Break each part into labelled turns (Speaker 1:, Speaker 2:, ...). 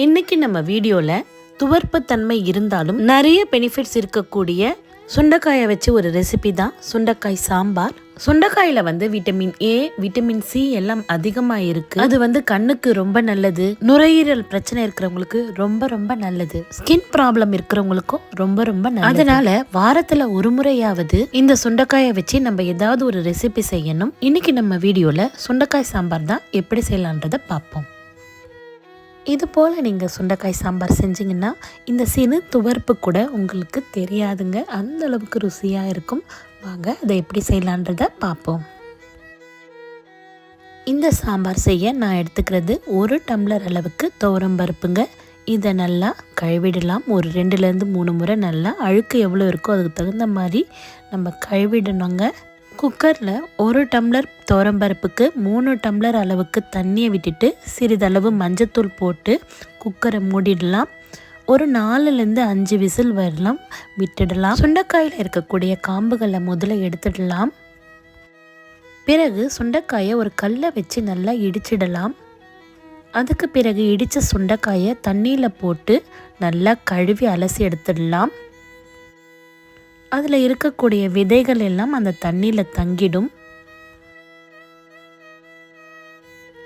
Speaker 1: இன்னைக்கு நம்ம வீடியோவில் துவர்ப்புத்தன்மை இருந்தாலும் நிறைய பெனிஃபிட்ஸ் இருக்கக்கூடிய சுண்டைக்காயை வச்சு ஒரு ரெசிபி தான். சுண்டைக்காய் சாம்பார். சுண்டைக்காயில வந்து விட்டமின் ஏ விட்டமின் சி எல்லாம் அதிகமா இருக்கு. அது வந்து கண்ணுக்கு ரொம்ப நல்லது. நுரையீரல் பிரச்சனை இருக்கிறவங்களுக்கு ரொம்ப ரொம்ப நல்லது. ஸ்கின் ப்ராப்ளம் இருக்கிறவங்களுக்கும் ரொம்ப ரொம்ப நல்லது. அதனால வாரத்துல ஒரு முறையாவது இந்த சுண்டைக்காயை வச்சு நம்ம ஏதாவது ஒரு ரெசிபி செய்யணும். இன்னைக்கு நம்ம வீடியோல சுண்டைக்காய் சாம்பார் தான் எப்படி செய்யலான்றதை பார்ப்போம். இது போல் நீங்கள் சுண்டைக்காய் சாம்பார் செஞ்சிங்கன்னா இந்த சிறு துவர்ப்பு கூட உங்களுக்கு தெரியாதுங்க. அந்த அளவுக்கு ருசியாக இருக்கும். வாங்க அதை எப்படி செய்யலான்றதை பார்ப்போம். இந்த சாம்பார் செய்ய நான் எடுத்துக்கிறது ஒரு டம்ளர் அளவுக்கு துவரம் பருப்புங்க. இதை நல்லா கழுவிடலாம். ஒரு ரெண்டுலேருந்து மூணு முறை நல்லா அழுக்கு எவ்வளோ இருக்கோ அதுக்கு தகுந்த மாதிரி நம்ம கழுவிடணுங்க. குக்கரில் ஒரு டம்ளர் பருப்புக்கு மூணு டம்ளர் அளவுக்கு தண்ணியை விட்டுட்டு சிறிதளவு மஞ்சத்தூள் போட்டு குக்கரை மூடிடலாம். ஒரு நாலுலேருந்து அஞ்சு விசில் வரலாம். விட்டுடலாம். சுண்டைக்காயில் இருக்கக்கூடிய காம்புகளை முதல்ல எடுத்துடலாம். பிறகு சுண்டைக்காயை ஒரு கல்லை வச்சு நல்லா இடிச்சிடலாம். அதுக்கு பிறகு இடித்த சுண்டைக்காயை தண்ணியில் போட்டு நல்லா கழுவி அலசி எடுத்துடலாம். அதில் இருக்கக்கூடிய விதைகள் எல்லாம் அந்த தண்ணியில் தங்கிடும்.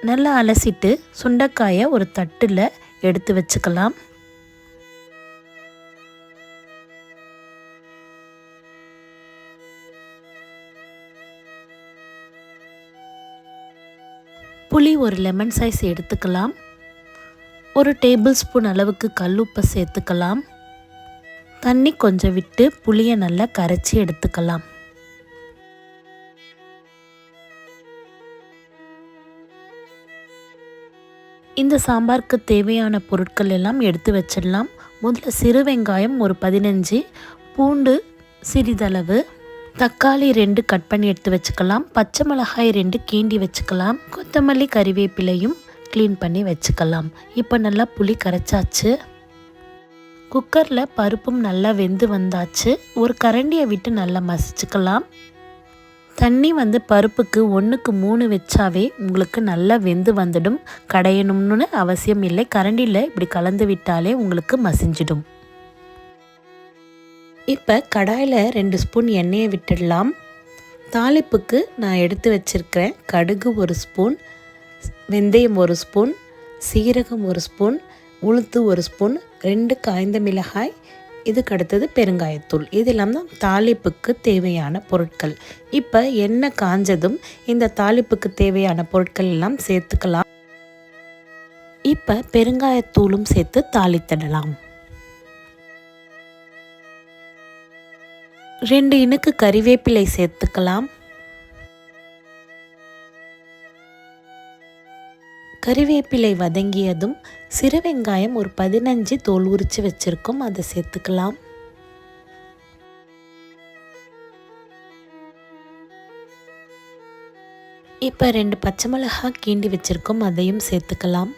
Speaker 1: நல்லா அலசிட்டு சுண்டைக்காயை ஒரு தட்டில் எடுத்து வச்சுக்கலாம். புளி ஒரு லெமன் சைஸ் எடுத்துக்கலாம். ஒரு டேபிள் ஸ்பூன் அளவுக்கு கல்லுப்பை சேர்த்துக்கலாம். தண்ணி கொஞ்சம் விட்டு புளியை நல்லா கரைச்சி எடுத்துக்கலாம். இந்த சாம்பாருக்கு தேவையான பொருட்கள் எல்லாம் எடுத்து வச்சிடலாம். முதல்ல சிறு வெங்காயம் ஒரு பதினஞ்சு பூண்டு சிறிதளவு தக்காளி ரெண்டு கட் பண்ணி எடுத்து வச்சுக்கலாம். பச்சை மிளகாய் ரெண்டு கீண்டி வச்சுக்கலாம். கொத்தமல்லி கறிவேப்பிலையும் க்ளீன் பண்ணி வச்சுக்கலாம். இப்போ நல்லா புளி கரைச்சாச்சு. குக்கரில் பருப்பும் நல்லா வெந்து வந்தாச்சு. ஒரு கரண்டியை விட்டு நல்லா மசிச்சுக்கலாம். தண்ணி வந்து பருப்புக்கு ஒன்றுக்கு மூணு வச்சாவே உங்களுக்கு நல்லா வெந்து வந்துடும். கடையணும்னு அவசியம் இல்லை. கரண்டியில் இப்படி கலந்து விட்டாலே உங்களுக்கு மசிஞ்சிடும். இப்போ கடாயில் ரெண்டு ஸ்பூன் எண்ணெயை விட்டுடலாம். தாளிப்புக்கு நான் எடுத்து வச்சுருக்கிறேன் கடுகு ஒரு ஸ்பூன் வெந்தயம் ஒரு ஸ்பூன் சீரகம் ஒரு ஸ்பூன் உளுத்து ஒரு ஸ்பூன் ரெண்டு காய்ந்த மிளகாய் இதுக்கு அடுத்தது பெருங்காயத்தூள். இதெல்லாம் தான் தாளிப்புக்கு தேவையான பொருட்கள். இப்போ எண்ணெய் காஞ்சதும் இந்த தாளிப்புக்கு தேவையான பொருட்கள் எல்லாம் சேர்த்துக்கலாம். இப்போ பெருங்காயத்தூளும் சேர்த்து தாளித்திடலாம். ரெண்டு இனுக்கு கறிவேப்பிலை சேர்த்துக்கலாம். கறிவேப்பிலை வதங்கியதும் சிறு வெங்காயம் ஒரு பதினஞ்சு தோல் உரித்து வச்சுருக்கோம். அதை சேர்த்துக்கலாம். இப்போ ரெண்டு பச்சை மிளகாய் கீண்டி வச்சுருக்கோம். அதையும் சேர்த்துக்கலாம்.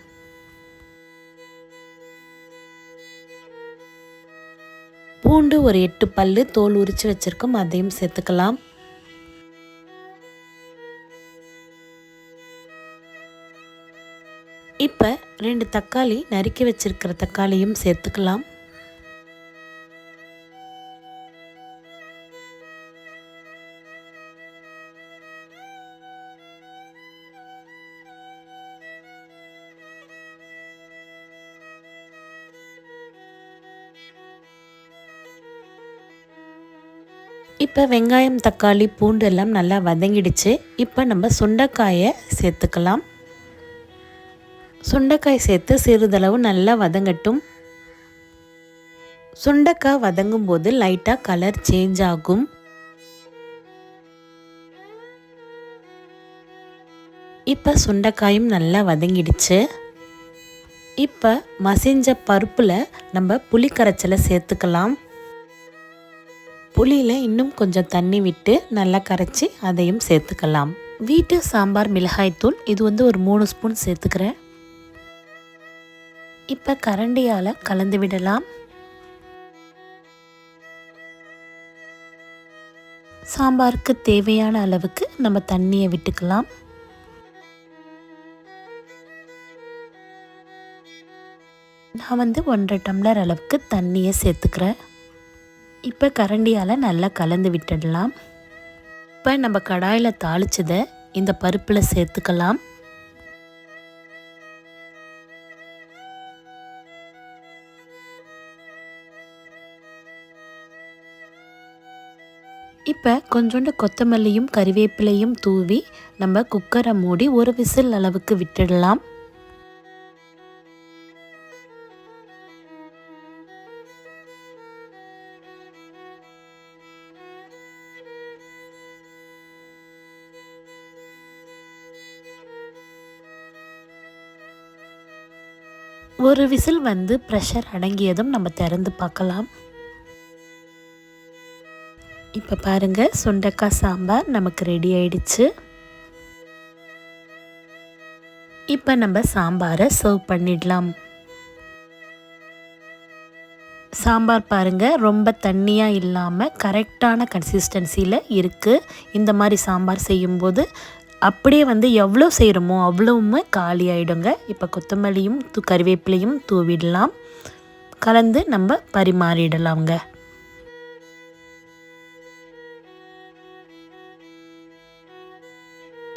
Speaker 1: பூண்டு ஒரு எட்டு பல்லு தோல் உரித்து வச்சுருக்கோம். அதையும் சேர்த்துக்கலாம். இப்போ ரெண்டு தக்காளி நறுக்கி வச்சிருக்கிற தக்காளியும் சேர்த்துக்கலாம். இப்போ வெங்காயம் தக்காளி பூண்டு எல்லாம் நல்லா வதங்கிடுச்சு. இப்போ நம்ம சுண்டைக்காயை சேர்த்துக்கலாம். சுண்டைக்காய் சேர்த்து சிறிதளவு நல்லா வதங்கட்டும். சுண்டைக்காய் வதங்கும் போது லைட்டாக கலர் சேஞ்ச் ஆகும். இப்போ சுண்டைக்காயும் நல்லா வதங்கிடுச்சு. இப்போ மசிஞ்ச பருப்பில் நம்ம புளி கரைச்சலை சேர்த்துக்கலாம். புளியில் இன்னும் கொஞ்சம் தண்ணி விட்டு நல்லா கரைச்சி அதையும் சேர்த்துக்கலாம். வீட்டு சாம்பார் மிளகாய்த்தூள் இது வந்து ஒரு மூணு ஸ்பூன் சேர்த்துக்கிறேன். இப்போ கரண்டியால் கலந்து விடலாம். சாம்பாருக்கு தேவையான அளவுக்கு நம்ம தண்ணியை விட்டுக்கலாம். நான் வந்து ஒன்றரை டம்ளர் அளவுக்கு தண்ணியை சேர்த்துக்கிறேன். இப்போ கரண்டியால் நல்லா கலந்து விட்டுடலாம். இப்போ நம்ம கடாயில் தாளிச்சதை இந்த பருப்பில் சேர்த்துக்கலாம். இப்போ கொஞ்சோண்டு கொத்தமல்லியும் கறிவேப்பிலையும் தூவி நம்ம குக்கரை மூடி ஒரு விசில் அளவுக்கு விட்டுடலாம். ஒரு விசில் வந்து ப்ரெஷர் அடங்கியதும் நம்ம திறந்து பார்க்கலாம். இப்போ பாருங்கள் சுண்டக்காய் சாம்பார் நமக்கு ரெடி ஆயிடுச்சு. இப்போ நம்ம சாம்பாரை சர்வ் பண்ணிடலாம். சாம்பார் பாருங்கள் ரொம்ப தண்ணியாக இல்லாமல் கரெக்டான கன்சிஸ்டன்சியில் இருக்குது இந்த மாதிரி சாம்பார் செய்யும்போது அப்படியே வந்து எவ்வளோ செய்கிறோமோ அவ்வளவுமே காலி ஆகிடுங்க இப்போ கொத்தமல்லியும் தூ கறிவேப்பிலையும் தூவிடலாம். கலந்து நம்ம பரிமாறிடலாங்க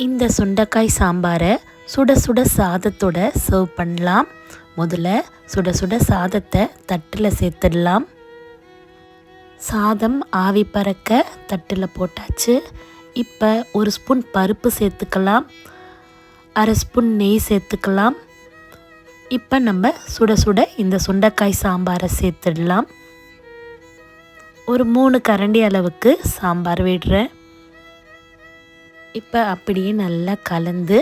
Speaker 1: இந்த சுண்டைக்காய் சாம்பாரை சுட சுட சாதத்தோட சர்வ் பண்ணலாம். முதல்ல சுட சுட சாதத்தை தட்டில் சேர்த்துடலாம். சாதம் ஆவி பறக்க தட்டில் போட்டாச்சு. இப்போ ஒரு ஸ்பூன் பருப்பு சேர்த்துக்கலாம். அரை ஸ்பூன் நெய் சேர்த்துக்கலாம். இப்போ நம்ம சுட சுட இந்த சுண்டைக்காய் சாம்பாரை சேர்த்துடலாம். ஒரு மூணு கரண்டி அளவுக்கு சாம்பார் விடுறேன். இப்போ அப்படியே நல்லா கலந்து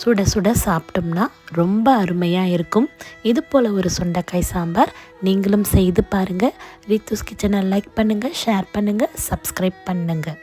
Speaker 1: சுட சுட சாப்பிட்டோம்னா ரொம்ப அருமையாக இருக்கும். இது போல் ஒரு சுண்டைக்காய் சாம்பார் நீங்களும் செய்து பாருங்கள் ரித்துஸ் கிச்சனை லைக் பண்ணுங்கள் ஷேர் பண்ணுங்கள் சப்ஸ்கிரைப் பண்ணுங்கள்